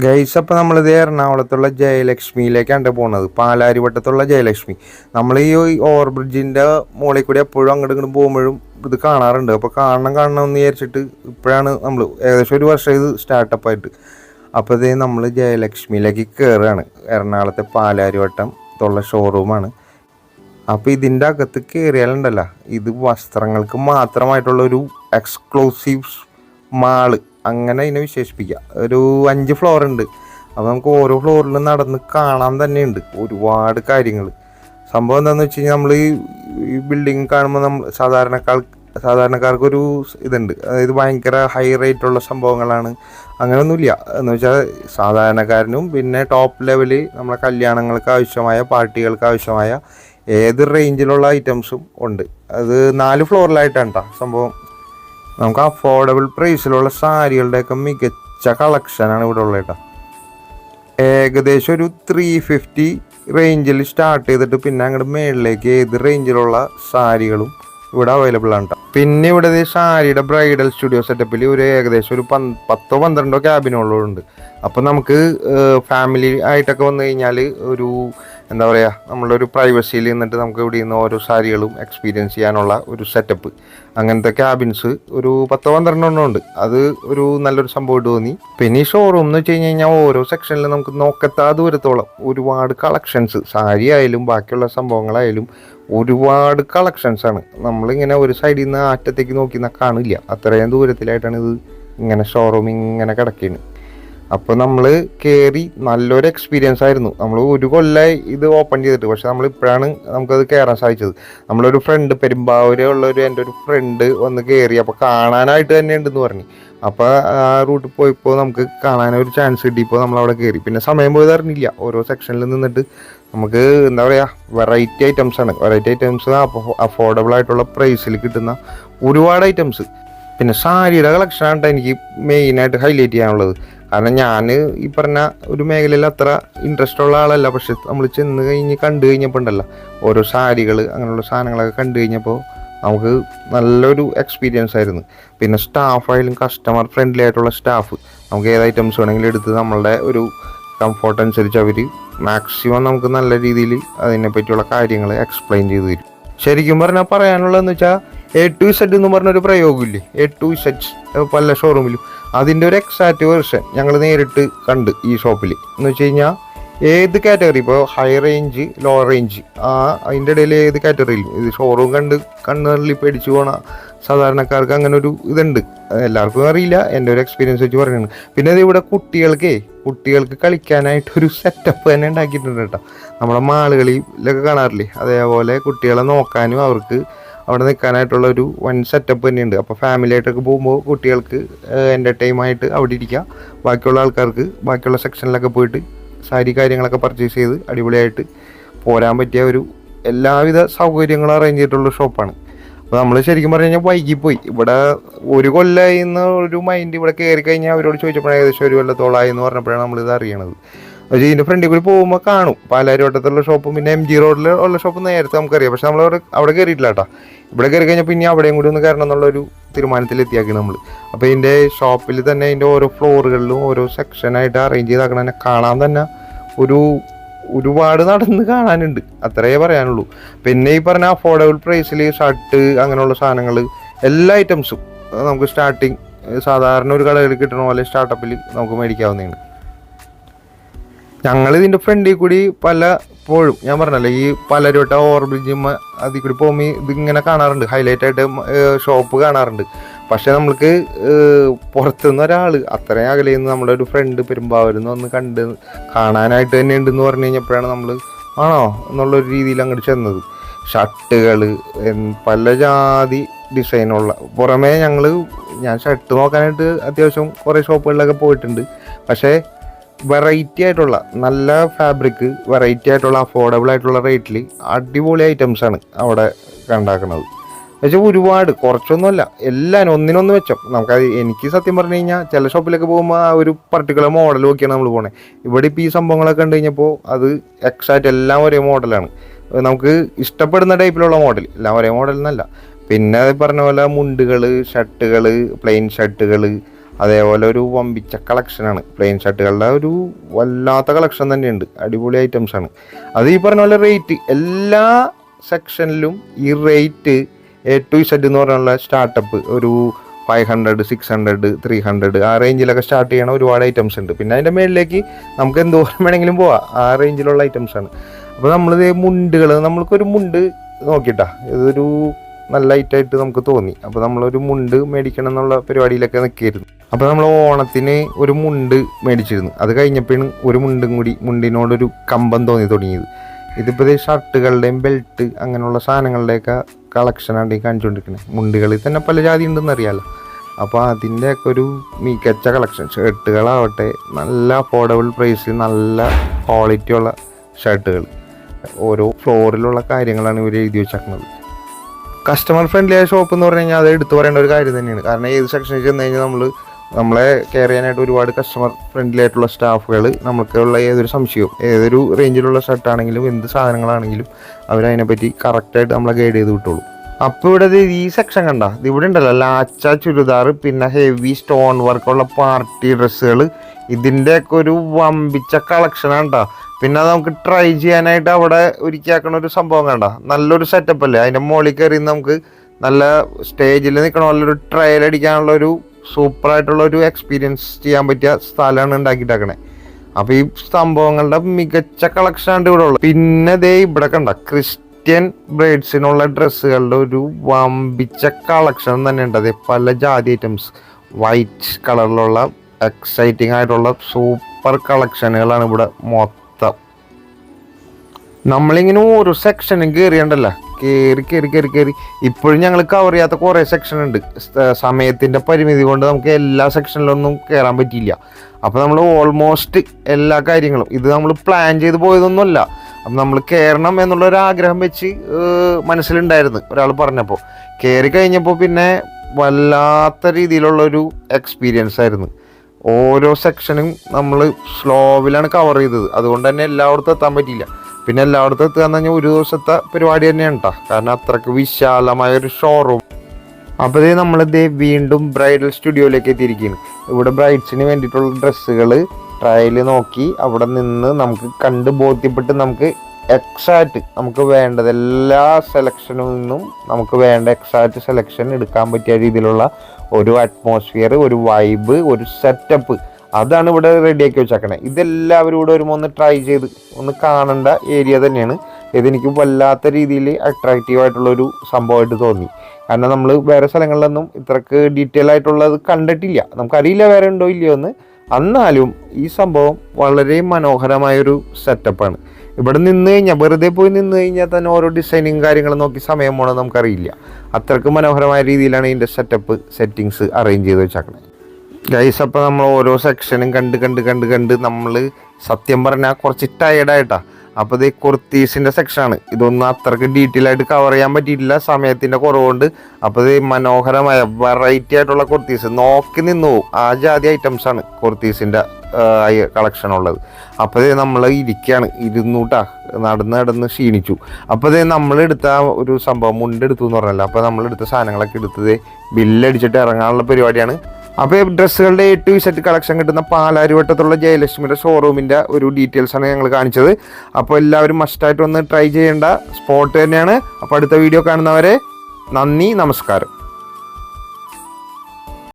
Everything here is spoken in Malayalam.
ഗൈസ് അപ്പോൾ നമ്മളിത് എറണാകുളത്തുള്ള ജയലക്ഷ്മിയിലേക്കാണ് പോണത്. പാലാരിവട്ടത്തുള്ള ജയലക്ഷ്മി. നമ്മൾ ഈ ഓവർ ബ്രിഡ്ജിന്റെ മുകളിൽ കൂടി എപ്പോഴും അങ്ങോട്ട് ഇങ്ങോട്ട് പോകുമ്പോഴും ഇത് കാണാറുണ്ട്. അപ്പോൾ കാണണം കാണണം എന്ന് വിചാരിച്ചിട്ട് ഇപ്പോഴാണ് നമ്മൾ ഏകദേശം ഒരു വർഷം ഇത് സ്റ്റാർട്ടപ്പ് ആയിട്ട്. അപ്പോൾ ഇത് നമ്മൾ ജയലക്ഷ്മിയിലേക്ക് കയറുകയാണ് എറണാകുളത്തെ പാലാരിവട്ടം ത്തുള്ള ഷോറൂമാണ് അപ്പോൾ ഇതിന്റെ അകത്ത് കയറിയാലുണ്ടല്ലോ ഇത് വസ്ത്രങ്ങൾക്ക് മാത്രമായിട്ടുള്ള ഒരു എക്സ്ക്ലൂസീവ് മാൾ അങ്ങനെ ഇതിനെ വിശേഷിപ്പിക്കാം ഒരു അഞ്ച് ഫ്ലോർ ഉണ്ട്. അപ്പോൾ നമുക്ക് ഓരോ ഫ്ലോറിലും നടന്ന് കാണാൻ തന്നെയുണ്ട്. ഒരുപാട് കാര്യങ്ങൾ സംഭവം എന്താണെന്ന് വെച്ച് കഴിഞ്ഞാൽ നമ്മൾ ഈ ബിൽഡിംഗ് കാണുമ്പോൾ നമ്മൾ സാധാരണക്കാർ സാധാരണക്കാർക്കൊരു ഇതുണ്ട്. അതായത് ഭയങ്കര ഹൈ റേറ്റ് ഉള്ള സംഭവങ്ങളാണ്. അങ്ങനെയൊന്നുമില്ല എന്ന് വെച്ചാൽ സാധാരണക്കാരനും പിന്നെ ടോപ്പ് ലെവലിൽ നമ്മളെ കല്യാണങ്ങൾക്ക് ആവശ്യമായ പാർട്ടികൾക്ക് ആവശ്യമായ ഏത് റേഞ്ചിലുള്ള ഐറ്റംസും ഉണ്ട്. അത് നാല് ഫ്ലോറിലായിട്ടാണ് കേട്ടോ സംഭവം. നമുക്ക് അഫോർഡബിൾ പ്രൈസിലുള്ള സാരികളുടെയൊക്കെ മികച്ച കളക്ഷനാണ് ഇവിടെ ഉള്ളത് കേട്ടോ. ഏകദേശം ഒരു ത്രീ ഫിഫ്റ്റി റേഞ്ചിൽ സ്റ്റാർട്ട് ചെയ്തിട്ട് പിന്നെ അങ്ങോട്ട് മേളിലേക്ക് ഏത് റേഞ്ചിലുള്ള സാരികളും ഇവിടെ അവൈലബിൾ ആണ്. പിന്നെ ഇവിടെ ഷാരിയുടെ ബ്രൈഡൽ സ്റ്റുഡിയോ സെറ്റപ്പിൽ ഒരു ഏകദേശം ഒരു പത്തോ പന്ത്രണ്ടോ ക്യാബിനുകളുണ്ട് അപ്പം നമുക്ക് ഫാമിലി ആയിട്ടൊക്കെ വന്നു കഴിഞ്ഞാൽ ഒരു എന്താ പറയുക ഒരു പ്രൈവസിയിൽ നിന്നിട്ട് നമുക്ക് ഇവിടെ നിന്ന് ഓരോ സാരികളും എക്സ്പീരിയൻസ് ചെയ്യാനുള്ള ഒരു സെറ്റപ്പ് അങ്ങനത്തെ ക്യാബിൻസ് ഒരു പത്തോ പന്ത്രണ്ടെണ്ണം ഉണ്ട്. അത് ഒരു നല്ലൊരു സംഭവമായിട്ട് തോന്നി. പിന്നെ ഈ ഷോറൂം എന്ന് വെച്ച് കഴിഞ്ഞ് കഴിഞ്ഞാൽ ഓരോ സെക്ഷനിലും നമുക്ക് നോക്കത്താ ദൂരത്തോളം ഒരുപാട് കളക്ഷൻസ് സാരി ആയാലും ബാക്കിയുള്ള സംഭവങ്ങളായാലും ഒരുപാട് കളക്ഷൻസ് ആണ്. നമ്മളിങ്ങനെ ഒരു സൈഡിൽ നിന്ന് അറ്റത്തേക്ക് നോക്കി നിന്നാൽ കാണില്ല. അത്രയും ദൂരത്തിലായിട്ടാണ് ഇത് ഇങ്ങനെ ഷോറൂം ഇങ്ങനെ കിടക്കുന്നത് അപ്പോൾ നമ്മൾ കയറി നല്ലൊരു എക്സ്പീരിയൻസ് ആയിരുന്നു. നമ്മൾ ഒരു കൊല്ലമായി ഇത് ഓപ്പൺ ചെയ്തിട്ട്. പക്ഷെ നമ്മൾ ഇപ്പോഴാണ് നമുക്കത് കയറാൻ സാധിച്ചത്. നമ്മളൊരു ഫ്രണ്ട് പെരുമ്പാവൂര് ഉള്ള ഒരു എന്റെ ഒരു ഫ്രണ്ട് വന്ന് കയറി അപ്പോൾ കാണാനായിട്ട് തന്നെ ഉണ്ടെന്ന് പറഞ്ഞു. അപ്പോൾ ആ റൂട്ടിൽ പോയപ്പോൾ നമുക്ക് കാണാനൊരു ചാൻസ് കിട്ടിയപ്പോൾ നമ്മൾ അവിടെ കയറി പിന്നെ സമയം പോയത് അറിഞ്ഞില്ല ഓരോ സെക്ഷനിൽ നിന്നിട്ട് നമുക്ക് എന്താ പറയുക വെറൈറ്റി ഐറ്റംസ് ആണ്. വെറൈറ്റി ഐറ്റംസ് അഫോർഡബിൾ ആയിട്ടുള്ള പ്രൈസിൽ കിട്ടുന്ന ഒരുപാട് ഐറ്റംസ് പിന്നെ സാരിയുടെ കളക്ഷനാണ് എനിക്ക് മെയിനായിട്ട് ഹൈലൈറ്റ് ചെയ്യാനുള്ളത്. കാരണം ഞാൻ ഈ പറഞ്ഞ ഒരു മേഖലയിൽ അത്ര ഇൻട്രസ്റ്റ് ഉള്ള ആളല്ല. പക്ഷെ നമ്മൾ ചെന്ന് കഴിഞ്ഞ് കണ്ടു കഴിഞ്ഞപ്പോൾ ഉണ്ടല്ലോ ഓരോ സാരികൾ അങ്ങനെയുള്ള സാധനങ്ങളൊക്കെ കണ്ടു കഴിഞ്ഞപ്പോൾ നമുക്ക് നല്ലൊരു എക്സ്പീരിയൻസ് ആയിരുന്നു. പിന്നെ സ്റ്റാഫായാലും കസ്റ്റമർ ഫ്രണ്ട്ലി ആയിട്ടുള്ള സ്റ്റാഫ് നമുക്ക് ഏത് ഐറ്റംസ് വേണമെങ്കിലും എടുത്ത് നമ്മളുടെ ഒരു കംഫോർട്ട് അനുസരിച്ച് അവർ മാക്സിമം നമുക്ക് നല്ല രീതിയിൽ അതിനെ പറ്റിയുള്ള കാര്യങ്ങൾ എക്സ്പ്ലെയിൻ ചെയ്തു തരും. ശരിക്കും പറഞ്ഞാൽ പറയാനുള്ളതെന്ന് വെച്ചാൽ എ ടു സെറ്റ് എന്ന് പറഞ്ഞൊരു പ്രയോഗമില്ലേ? എ ടു സെറ്റ് പല ഷോറൂമിലും അതിന്റെ ഒരു എക്സാക്റ്റ് വേർഷൻ ഞങ്ങൾ നേരിട്ട് കണ്ട് ഈ ഷോപ്പിൽ എന്ന് വെച്ച് കഴിഞ്ഞാൽ ഏത് കാറ്റഗറി ഇപ്പോൾ ഹൈ റേഞ്ച് ലോ റേഞ്ച് ആ അതിന്റെ ഇടയിൽ ഏത് കാറ്റഗറിയിലും ഇത് ഷോറൂം കണ്ട് കണ്ണുകളിൽ പേടിച്ചു പോണ സാധാരണക്കാർക്ക് അങ്ങനെ ഒരു ഇതുണ്ട്. എല്ലാവർക്കും അറിയില്ല. എന്റെ ഒരു എക്സ്പീരിയൻസ് വെച്ച് പറയുന്നത് പിന്നെ ഇത് ഇവിടെ കുട്ടികൾക്കേ കുട്ടികൾക്ക് കളിക്കാനായിട്ട് ഒരു സെറ്റപ്പ് തന്നെ ഉണ്ടാക്കിയിട്ടുണ്ട് കേട്ടോ. നമ്മുടെ മാളുകളിലൊക്കെ കാണാറില്ലേ? അതേപോലെ കുട്ടികളെ നോക്കാനും അവർക്ക് അവിടെ നിൽക്കാനായിട്ടുള്ള ഒരു വൺ സെറ്റപ്പ് തന്നെയുണ്ട്. അപ്പോൾ ഫാമിലി ആയിട്ടൊക്കെ പോകുമ്പോൾ കുട്ടികൾക്ക് എന്റർടൈം ആയിട്ട് അവിടെ ഇരിക്കുക ബാക്കിയുള്ള ആൾക്കാർക്ക് ബാക്കിയുള്ള സെക്ഷനിലൊക്കെ പോയിട്ട് സാരി കാര്യങ്ങളൊക്കെ പർച്ചേസ് ചെയ്ത് അടിപൊളിയായിട്ട് പോരാൻ പറ്റിയ ഒരു എല്ലാവിധ സൗകര്യങ്ങളും അറേഞ്ച് ചെയ്തിട്ടുള്ള ഷോപ്പാണ് അപ്പോൾ നമ്മൾ ശരിക്കും പറഞ്ഞു കഴിഞ്ഞാൽ വൈകിപ്പോയി. ഇവിടെ ഒരു കൊല്ലമായി ഒരു മൈൻഡ് ഇവിടെ കയറി കഴിഞ്ഞാൽ അവരോട് ചോദിച്ചപ്പോഴാണ് ഏകദേശം ഒരു കൊല്ലത്തോളമായി എന്ന് പറഞ്ഞപ്പോഴാണ് നമ്മളിത് അറിയണത്. പക്ഷേ ഇതിന്റെ ഫ്രണ്ടിൽ കൂടി പോകുമ്പോൾ കാണും. പാലാരിവട്ടത്തുള്ള ഷോപ്പും പിന്നെ എം ജി റോഡിൽ ഉള്ള ഷോപ്പ് നേരത്തെ നമുക്കറിയാം. പക്ഷേ നമ്മൾ അവിടെ അവിടെ കയറിയിട്ടില്ല കേട്ടോ. ഇവിടെ കയറി കഴിഞ്ഞാൽ പിന്നെ അവിടെയും കൂടി ഒന്ന് കയറണം എന്നുള്ളൊരു തീരുമാനത്തിൽ എത്തിയാക്കി നമ്മൾ അപ്പോൾ ഇതിന്റെ ഷോപ്പിൽ തന്നെ ഇതിന്റെ ഓരോ ഫ്ലോറുകളിലും ഓരോ സെക്ഷനായിട്ട് അറേഞ്ച് ചെയ്താക്കണ. കാണാൻ തന്നെ ഒരു ഒരുപാട് നടന്ന് കാണാനുണ്ട്. അത്രയേ പറയാനുള്ളൂ. പിന്നെ ഈ പറഞ്ഞ അഫോർഡബിൾ പ്രൈസിൽ ഷർട്ട് അങ്ങനെയുള്ള സാധനങ്ങൾ എല്ലാ ഐറ്റംസും നമുക്ക് സ്റ്റാർട്ടിങ് സാധാരണ ഒരു കടകളിൽ കിട്ടുന്ന പോലെ സ്റ്റാർട്ടപ്പിൽ നമുക്ക് മേടിക്കാവുന്നതാണ്. ഞങ്ങൾ ഇതിന്റെ ഫ്രണ്ടിൽ കൂടി പല പോഴും. ഞാൻ പറഞ്ഞല്ലോ ഈ പലരുവട്ട ഓവർ ബ്രിഡ്ജും അതിൽ കൂടി പോകുമ്പോൾ ഇതിങ്ങനെ കാണാറുണ്ട്. ഹൈലൈറ്റ് ആയിട്ട് ഷോപ്പ് കാണാറുണ്ട്. പക്ഷെ നമ്മൾക്ക് പുറത്തുനിന്ന് ഒരാൾ അത്രയും അകലെ നിന്ന് നമ്മുടെ ഒരു ഫ്രണ്ട് പെരുമ്പാവൂരിൽ നിന്ന് വന്ന് കണ്ട് കാണാനായിട്ട് തന്നെ ഉണ്ടെന്ന് പറഞ്ഞു കഴിഞ്ഞപ്പോഴാണ് നമ്മൾ ആണോ എന്നുള്ളൊരു രീതിയിൽ അങ്ങോട്ട് ചെന്നത്. ഷർട്ടുകൾ പല ജാതി ഡിസൈനുള്ള പുറമേ ഞങ്ങൾ ഞാൻ ഷർട്ട് നോക്കാനായിട്ട് അത്യാവശ്യം കുറേ ഷോപ്പുകളിലൊക്കെ പോയിട്ടുണ്ട്. പക്ഷേ വെറൈറ്റി ആയിട്ടുള്ള നല്ല ഫാബ്രിക് വെറൈറ്റി ആയിട്ടുള്ള അഫോർഡബിൾ ആയിട്ടുള്ള റേറ്റിൽ അടിപൊളി ഐറ്റംസ് ആണ് അവിടെ കണ്ടാക്കുന്നത്. എന്നുവെച്ചാൽ ഒരുപാട് കുറച്ചൊന്നുമല്ല എല്ലാം ഒന്നിനൊന്ന് വെച്ചോ നമുക്ക് എനിക്ക് സത്യം പറഞ്ഞു കഴിഞ്ഞാൽ ചില ഷോപ്പിലൊക്കെ പോകുമ്പോൾ ആ ഒരു പർട്ടിക്കുലർ മോഡൽ നോക്കിയാണ് നമ്മൾ പോണേ. ഇവിടെ ഇപ്പോൾ ഈ സംഭവങ്ങളൊക്കെ കണ്ടു കഴിഞ്ഞപ്പോൾ അത് എക്സാക്റ്റ് എല്ലാം ഒരേ മോഡലാണ് നമുക്ക് ഇഷ്ടപ്പെടുന്ന ടൈപ്പിലുള്ള മോഡൽ എല്ലാം ഒരേ മോഡൽ എന്നല്ല പിന്നെ പറഞ്ഞ പോലെ മുണ്ടുകൾ ഷർട്ടുകൾ പ്ലെയിൻ ഷർട്ടുകൾ അതേപോലെ ഒരു വമ്പിച്ച കളക്ഷനാണ് പ്ലെയിൻ ഷർട്ടുകളുടെ ഒരു വല്ലാത്ത കളക്ഷൻ തന്നെയുണ്ട്. അടിപൊളി ഐറ്റംസ് ആണ്. അത് ഈ പറഞ്ഞ പോലെ റേറ്റ് എല്ലാ സെക്ഷനിലും ഈ റേറ്റ് എ ടു ഇസഡ് എന്ന് പറഞ്ഞുള്ള സ്റ്റാർട്ടപ്പ് ഒരു five hundred six hundred three hundred ആ റേഞ്ചിലൊക്കെ സ്റ്റാർട്ട് ചെയ്യണ ഒരുപാട് ഐറ്റംസ് ഉണ്ട്. പിന്നെ അതിന്റെ മേളിലേക്ക് നമുക്ക് എന്തോരം വേണമെങ്കിലും പോവാം. ആ റേഞ്ചിലുള്ള ഐറ്റംസ് ആണ്. അപ്പോൾ നമ്മളിത് മുണ്ടുകൾ നമ്മൾക്കൊരു മുണ്ട് നോക്കിട്ടാ. ഇതൊരു നല്ല ഐറ്റായിട്ട് നമുക്ക് തോന്നി. അപ്പോൾ നമ്മളൊരു മുണ്ട് മേടിക്കണം എന്നുള്ള പരിപാടിയിലൊക്കെ നിൽക്കായിരുന്നു അപ്പോൾ നമ്മൾ ഓണത്തിന് ഒരു മുണ്ട് മേടിച്ചിരുന്നു. അത് കഴിഞ്ഞപ്പോഴാണ് ഒരു മുണ്ടും കൂടി മുണ്ടിനോടൊരു കമ്പം തോന്നി തുടങ്ങിയത്. ഇതിപ്പോൾ ഷർട്ടുകളുടെയും ബെൽറ്റ് അങ്ങനെയുള്ള സാധനങ്ങളുടെയൊക്കെ കളക്ഷനാണ് ഈ കാണിച്ചുകൊണ്ടിരിക്കുന്നത് മുണ്ടുകളിൽ തന്നെ പല ജാതി ഉണ്ടെന്ന് അറിയാമല്ലോ അപ്പോൾ അതിന്റെയൊക്കെ ഒരു മികച്ച കളക്ഷൻ ഷർട്ടുകളാവട്ടെ നല്ല അഫോർഡബിൾ പ്രൈസിൽ നല്ല ക്വാളിറ്റിയുള്ള ഷർട്ടുകൾ. ഓരോ ഫ്ലോറിലുള്ള കാര്യങ്ങളാണ് ഇവർ എഴുതി വെച്ചേക്കുന്നത് കസ്റ്റമർ ഫ്രണ്ട്ലി ആയ ഷോപ്പ് എന്ന് പറഞ്ഞു കഴിഞ്ഞാൽ അത് എടുത്തു പറയേണ്ട ഒരു കാര്യം തന്നെയാണ്. കാരണം ഏത് സെക്ഷനിൽ ചെന്ന് കഴിഞ്ഞാൽ നമ്മൾ നമ്മളെ കെയർ ചെയ്യാനായിട്ട് ഒരുപാട് കസ്റ്റമർ ഫ്രണ്ട്ലി ആയിട്ടുള്ള സ്റ്റാഫുകൾ നമുക്കുള്ള ഏതൊരു സംശയവും ഏതൊരു റേഞ്ചിലുള്ള ഷർട്ടാണെങ്കിലും എന്ത് സാധനങ്ങളാണെങ്കിലും അവരതിനെപ്പറ്റി കറക്റ്റായിട്ട് നമ്മളെ ഗൈഡ് ചെയ്ത് വിട്ടോളൂ. അപ്പോൾ ഇവിടെ ഈ സെക്ഷൻ കണ്ട? ഇവിടെ ഉണ്ടല്ലോ ലാച്ച ചുരിദാർ പിന്നെ ഹെവി സ്റ്റോൺ വർക്കുള്ള പാർട്ടി ഡ്രസ്സുകൾ ഇതിന്റെയൊക്കെ ഒരു വമ്പിച്ച കളക്ഷനാണ് കേട്ടോ. പിന്നെ നമുക്ക് ട്രൈ ചെയ്യാനായിട്ട് അവിടെ ഒരുക്കിയാക്കണ ഒരു സംഭവം കണ്ട? നല്ലൊരു സെറ്റപ്പ് അല്ലേ? അതിന്റെ മുകളിൽ കയറി നമുക്ക് നല്ല സ്റ്റേജിൽ നിൽക്കണ നല്ലൊരു ട്രയൽ അടിക്കാനുള്ള ഒരു സൂപ്പറായിട്ടുള്ള ഒരു എക്സ്പീരിയൻസ് ചെയ്യാൻ പറ്റിയ സ്ഥലമാണ് ഉണ്ടാക്കിയിട്ടാക്കണേ. അപ്പോൾ ഈ സംഭവങ്ങളുടെ മികച്ച കളക്ഷനാണ് ഇവിടെ ഉള്ളത്. പിന്നെ ദേ ഇവിടെ കണ്ട? ക്രിസ്ത്യൻ ബ്രൈഡ്സിനുള്ള ഡ്രസ്സുകളുടെ ഒരു വമ്പിച്ച കളക്ഷൻ തന്നെ ഉണ്ട് അതെ പല ജാതി ഐറ്റംസ് വൈറ്റ് കളറിലുള്ള എക്സൈറ്റിംഗ് ആയിട്ടുള്ള സൂപ്പർ കളക്ഷനുകളാണ് ഇവിടെ മൊത്തം. നമ്മളിങ്ങനെ ഓരോ സെക്ഷനും കയറിയണ്ടല്ല കയറി കയറി കയറി കയറി ഇപ്പോഴും ഞങ്ങൾ കവർ ചെയ്യാത്ത കുറേ സെക്ഷൻ ഉണ്ട്. സമയത്തിന്റെ പരിമിതി കൊണ്ട് നമുക്ക് എല്ലാ സെക്ഷനിലൊന്നും കയറാൻ പറ്റിയില്ല. അപ്പോൾ നമ്മൾ ഓൾമോസ്റ്റ് എല്ലാ കാര്യങ്ങളും ഇത് നമ്മൾ പ്ലാൻ ചെയ്ത് പോയതൊന്നുമല്ല. അപ്പം നമ്മൾ കയറണം എന്നുള്ള ഒരു ആഗ്രഹം വെച്ച് മനസ്സിലുണ്ടായിരുന്നു ഒരാൾ പറഞ്ഞപ്പോൾ കയറി കഴിഞ്ഞപ്പോൾ പിന്നെ വല്ലാത്ത രീതിയിലുള്ള ഒരു എക്സ്പീരിയൻസ് ആയിരുന്നു. ഓരോ സെക്ഷനും നമ്മൾ സ്ലോവിലാണ് കവർ ചെയ്തത്. അതുകൊണ്ട് തന്നെ എല്ലായിടത്തും എത്താൻ പറ്റിയില്ല. പിന്നെ എല്ലായിടത്തും എത്തുക എന്ന് പറഞ്ഞാൽ ഒരു ദിവസത്തെ പരിപാടി തന്നെയാണ് കേട്ടോ കാരണം അത്രയ്ക്ക് വിശാലമായ ഒരു ഷോറൂം അപ്പോൾ നമ്മളിതേ വീണ്ടും ബ്രൈഡൽ സ്റ്റുഡിയോയിലേക്ക് എത്തിയിരിക്കുകയാണ്. ഇവിടെ ബ്രൈഡ്സിന് വേണ്ടിയിട്ടുള്ള ഡ്രസ്സുകൾ ട്രയൽ നോക്കി അവിടെ നിന്ന് നമുക്ക് കണ്ട് ബോധ്യപ്പെട്ട് നമുക്ക് എക്സാക്റ്റ് നമുക്ക് വേണ്ടത് എല്ലാ സെലക്ഷനിൽ നിന്നും നമുക്ക് വേണ്ട എക്സാക്റ്റ് സെലക്ഷൻ എടുക്കാൻ പറ്റിയ രീതിയിലുള്ള ഒരു അറ്റ്മോസ്ഫിയർ ഒരു വൈബ് ഒരു സെറ്റപ്പ് അതാണ് ഇവിടെ റെഡിയാക്കി വെച്ചേക്കണേ. ഇതെല്ലാവരും ഇവിടെ വരുമ്പോൾ ഒന്ന് ട്രൈ ചെയ്ത് ഒന്ന് കാണേണ്ട ഏരിയ തന്നെയാണ്. ഇതെനിക്ക് വല്ലാത്ത രീതിയിൽ അട്രാക്റ്റീവ് ആയിട്ടുള്ള ഒരു സംഭവമായിട്ട് തോന്നി. കാരണം നമ്മൾ വേറെ സ്ഥലങ്ങളിലൊന്നും ഇത്രക്ക് ഡീറ്റെയിൽ ആയിട്ടുള്ളത് കണ്ടിട്ടില്ല. നമുക്കറിയില്ല വേറെ ഉണ്ടോ ഇല്ലയോ എന്ന് എന്നാലും ഈ സംഭവം വളരെ മനോഹരമായൊരു സെറ്റപ്പാണ് ഇവിടെ നിന്ന് കഴിഞ്ഞാൽ വെറുതെ പോയി നിന്ന് കഴിഞ്ഞാൽ തന്നെ ഓരോ ഡിസൈനിങ് കാര്യങ്ങളും നോക്കി സമയം പോകണം നമുക്കറിയില്ല. അത്രയ്ക്ക് മനോഹരമായ രീതിയിലാണ് ഇതിന്റെ സെറ്റപ്പ് സെറ്റിങ്സ് അറേഞ്ച് ചെയ്ത് വെച്ചേക്കണേ ഗൈസ് അപ്പോൾ നമ്മൾ ഓരോ സെക്ഷനും കണ്ട് കണ്ട് കണ്ട് കണ്ട് നമ്മൾ സത്യം പറഞ്ഞാൽ കുറച്ച് ടയർഡായിട്ടാ അപ്പോൾ ഇത് കുർത്തീസിന്റെ സെക്ഷനാണ് ഇതൊന്നും അത്രയ്ക്ക് ഡീറ്റെയിൽ ആയിട്ട് കവർ ചെയ്യാൻ പറ്റിയിട്ടില്ല. സമയത്തിന്റെ കുറവുകൊണ്ട്. അപ്പോൾ ഇത് മനോഹരമായ വെറൈറ്റി ആയിട്ടുള്ള കുർത്തീസ്. നോക്കി നിന്നു. പോകും ആ ജാതി ഐറ്റംസ് ആണ് കുർത്തീസിന്റെ കളക്ഷൻ ഉള്ളത്. അപ്പോൾ ഇത് നമ്മൾ ഇരിക്കുകയാണ് ഇരുന്നൂട്ടാ. നടന്ന് നടന്ന് ക്ഷീണിച്ചു. അപ്പോൾ ഇത് നമ്മളെടുത്ത ഒരു സംഭവം മുണ്ടെടുത്തു എന്ന് പറഞ്ഞല്ലോ. അപ്പോൾ നമ്മളെടുത്ത സാധനങ്ങളൊക്കെ എടുത്തത് ബില്ലടിച്ചിട്ട് ഇറങ്ങാനുള്ള പരിപാടിയാണ് അപ്പോൾ ഡ്രസ്സുകളുടെ എ ടു സെറ്റ് കളക്ഷൻ കിട്ടുന്ന പാലാരിവട്ടത്തുള്ള ജയലക്ഷ്മിയുടെ ഷോറൂമിന്റെ ഒരു ഡീറ്റെയിൽസ് ആണ് ഞങ്ങൾ കാണിച്ചത്. അപ്പോൾ എല്ലാവരും മസ്റ്റായിട്ട് ഒന്ന് ട്രൈ ചെയ്യേണ്ട സ്പോട്ട് തന്നെയാണ്. അപ്പോൾ അടുത്ത വീഡിയോ കാണുന്നവരെ നന്ദി നമസ്കാരം.